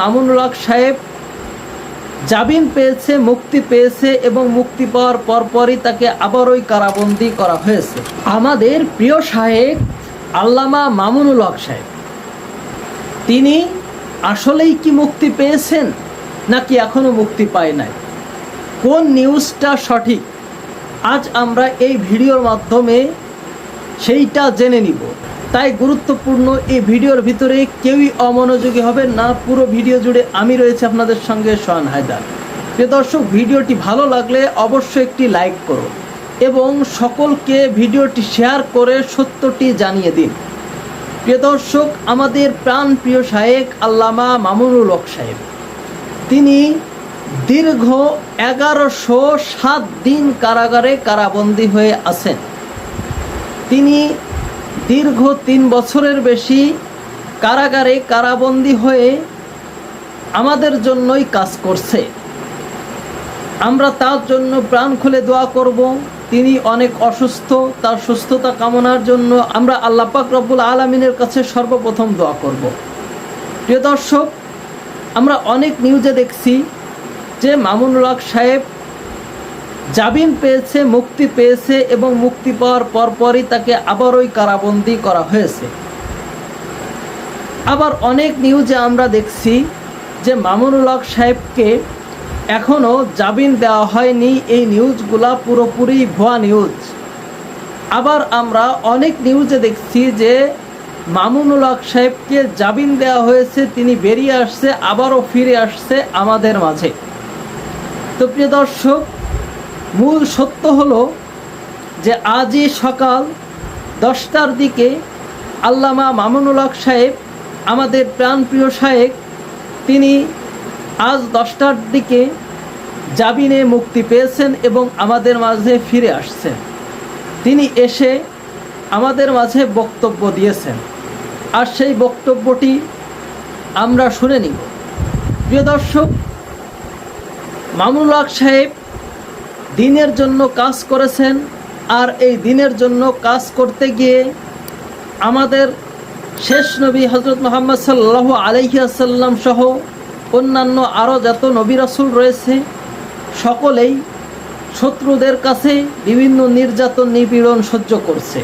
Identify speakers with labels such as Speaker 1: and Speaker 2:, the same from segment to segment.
Speaker 1: মামুনুল হক সাহেব জামিন পেয়েছে, মুক্তি পেয়েছে এবং মুক্তি পাওয়ার পরপরই তাকে আবারই কারাবন্দি করা হয়েছে। আমাদের প্রিয় সাহেব আল্লামা মামুনুল হক সাহেব, তিনি আসলেই কি মুক্তি পেয়েছেন নাকি এখনও মুক্তি পায় নাই? কোন নিউজটা সঠিক? আজ আমরা এই ভিডিওর মাধ্যমে সেইটা জেনে নিব। তাই গুরুত্বপূর্ণ এই ভিডিওর ভিতরে কেউই অমনোযোগী হবে না। পুরো ভিডিও জুড়ে আমি রয়েছে আপনাদের সঙ্গে সোহান হায়দার। প্রিয় দর্শক, ভিডিওটি ভালো লাগলে অবশ্যই একটি লাইক করো এবং সকলকে ভিডিওটি শেয়ার করে সত্যটি জানিয়ে দিন। প্রিয় দর্শক, আমাদের প্রাণ প্রিয় শায়েক আল্লামা মামুনুল হক সাহেব। তিনি দীর্ঘ এগারোশো সাত দিন কারাগারে কারাবন্দী হয়ে আছেন। তিনি দীর্ঘ তিন বছরের বেশি কারাগারে কারাবন্দী হয়ে আমাদের জন্যই কাজ করছে। আমরা তার জন্য প্রাণ খুলে দোয়া করব। তিনি অনেক অসুস্থ, তার সুস্থতা কামনার জন্য আমরা আল্লাহ পাক রব্বুল আলমিনের কাছে সর্বপ্রথম দোয়া করব। প্রিয় দর্শক, আমরা অনেক নিউজে দেখছি যে মামুনুল হক সাহেব জামিন পেয়েছে, মুক্তি পেয়েছে এবং মুক্তি পাওয়ার পরপরই তাকে আবারই কারাবন্দি করা হয়েছে। আবার অনেক নিউজে আমরা দেখছি যে মামুনুল হক সাহেবকে এখনও জামিন দেওয়া হয়নি। এই নিউজগুলা পুরোপুরি ভুয়া নিউজ। আবার আমরা অনেক নিউজে দেখছি যে মামুনুল হক সাহেবকে জামিন দেওয়া হয়েছে, তিনি বেরিয়ে আসছে, আবারও ফিরে আসছে আমাদের মাঝে। তো প্রিয় দর্শক মূল সত্য হলো যে আজই সকাল দশটার দিকে আল্লামা মামুনুল হক সাহেব, আমাদের প্রাণপ্রিয় সাহেব তিনি আজ দশটার দিকে জামিনে মুক্তি পেয়েছেন এবং আমাদের মাঝে ফিরে আসছেন। তিনি এসে আমাদের মাঝে বক্তব্য দিয়েছেন। আর সেই বক্তব্যটি আমরা শুনে নিব। প্রিয় দর্শক, মামুনুল হক সাহেব দিনের জন্য কাজ করেছেন আর এই দিনের জন্য কাজ করতে গিয়ে আমাদের শেষ নবী হজরত মোহাম্মদ সাল্লাহ আলহিয়াসাল্লাম সহ অন্যান্য আরও যত নবী রাসুল রয়েছে, সকলেই শত্রুদের কাছে বিভিন্ন নির্যাতন, নিপীড়ন সহ্য করছে।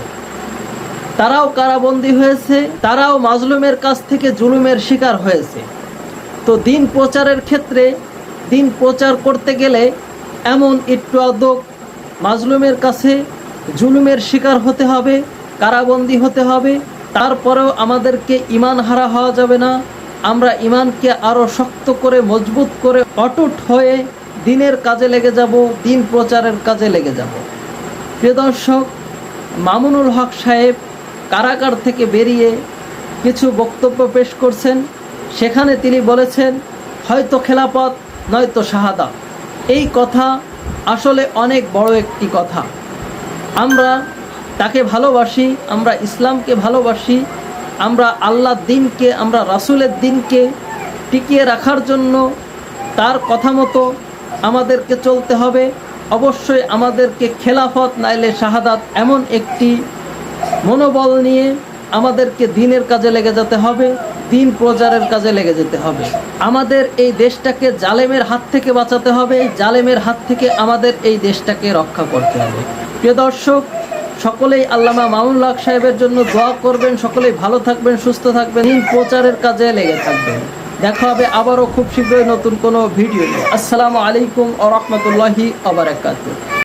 Speaker 1: তারাও কারাবন্দী হয়েছে, তারাও মাজলুমের কাছ থেকে জুলুমের শিকার হয়েছে। তো দিন প্রচারের ক্ষেত্রে দিন প্রচার করতে গেলে এমন একটু আদক মাজলুমের কাছে জুলুমের শিকার হতে হবে, কারাবন্দি হতে হবে, তারপরেও আমাদেরকে ইমান হারা হওয়া যাবে না। আমরা ইমানকে আরও শক্ত করে, মজবুত করে, অটুট হয়ে দিনের কাজে লেগে যাব, দিন প্রচারের কাজে লেগে যাব। প্রিয় দর্শক, মামুনুল হক সাহেব কারাগার থেকে বেরিয়ে কিছু বক্তব্য পেশ করছেন। সেখানে তিনি বলেছেন, হয়তো খেলাপথ, নয়তো শাহাদা এই কথা আসলে অনেক বড় একটি কথা। আমরা তাকে ভালোবাসি, আমরা ইসলামকে ভালোবাসি, আমরা আল্লাহর দিনকে, আমরা রাসুলের দিনকে টিকিয়ে রাখার জন্য তার কথা মতো আমাদেরকে চলতে হবে। অবশ্যই আমাদেরকে খেলাফত নাইলে শাহাদাত এমন একটি মনোবল নিয়ে আমাদেরকে দিনের কাজে লেগে যেতে হবে। দিন প্রচারের কাজে লেগে যেতে হবে। আমাদের এই দেশটাকে জালেমের হাত থেকে বাঁচাতে হবে, জালেমের হাত থেকে আমাদের এই দেশটাকে রক্ষা করতে হবে। প্রিয় দর্শক, সকলেই আল্লামা মামুন লাখ সাহেবের জন্য দোয়া করবেন, সকলেই ভালো থাকবেন, সুস্থ থাকবেন দিন প্রচারের কাজে লেগে থাকবেন। দেখা হবে আবারও খুব শীঘ্রই নতুন কোনো ভিডিও আসসালামু আলাইকুম আ রহমতুল্লাহি আবরাকাতুহ